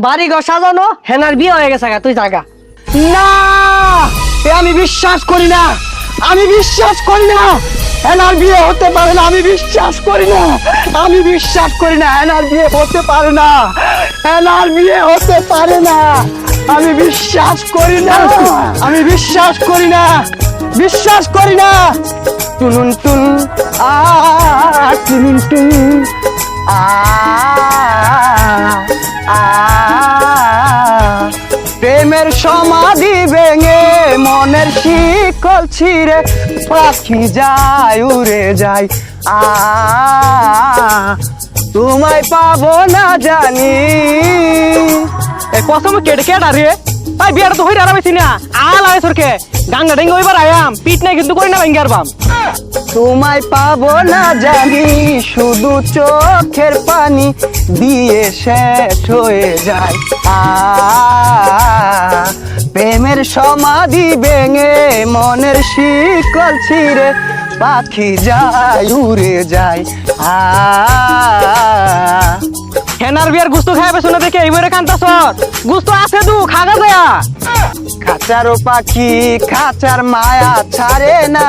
বাড়ি ঘর সাজানো, হেনার বিয়ে হয়ে গেছে তুই জাগা। না, এ আমি বিশ্বাস করি না। আমি বিশ্বাস করি না। এনার বিয়ে হতে পারে না, আমি বিশ্বাস করি না। আমি বিশ্বাস করি না এনার বিয়ে হতে পারে না। এনার বিয়ে হতে পারে না। আমি বিশ্বাস করি না। আমি বিশ্বাস করি না। বিশ্বাস করি না। টুনুন টুন, আ, টুনুন টুন, আ। প্রেমের সমাধি ভেঙে মনের শিকল ছিঁড়ে পাখি যায়, উড়ে যায়। আ, তোমায় পাবো না জানি। এ কসম কেটে কেটা রে ভাই বিয়াটা তো হইরা আরামাইছি না আল আয় সরকে। গাঙ্গা ডেঙ্গে ওইবার আয়াম। পিট নাই কিন্তু করি না ভেঙ্গার বাম। তোমায় পাবো না জানি, শুধু চোখের পানি দিয়ে শেষ হয়ে যায়। আ সমাধি ভেঙে মনের শিকল ছিঁড়ে পাখি যায়, উড়ে যায়। আ, হেনার বিয়ার গুস্ত খাই পেছো না দেখে, এইবারে কান্তাছ গুস্ত আছে দু, খাগা যায়া। খাঁচারও পাখি, খাঁচার মায়া ছাড়ে না।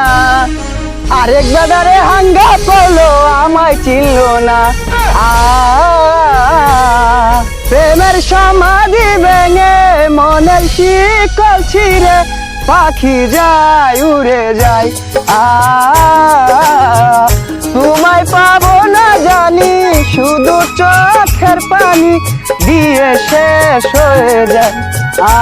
আরেক বাজারে হাঙ্গা করল আমায় চিনল না। আ সমাধি ভেঙে মনের শিকল ছিঁড়ে পাখি যায়, উড়ে যায়। আ, তোমায় পাবো না জানি, শুধু চোখের পানি দিয়ে শেষ হয়ে যায়। আ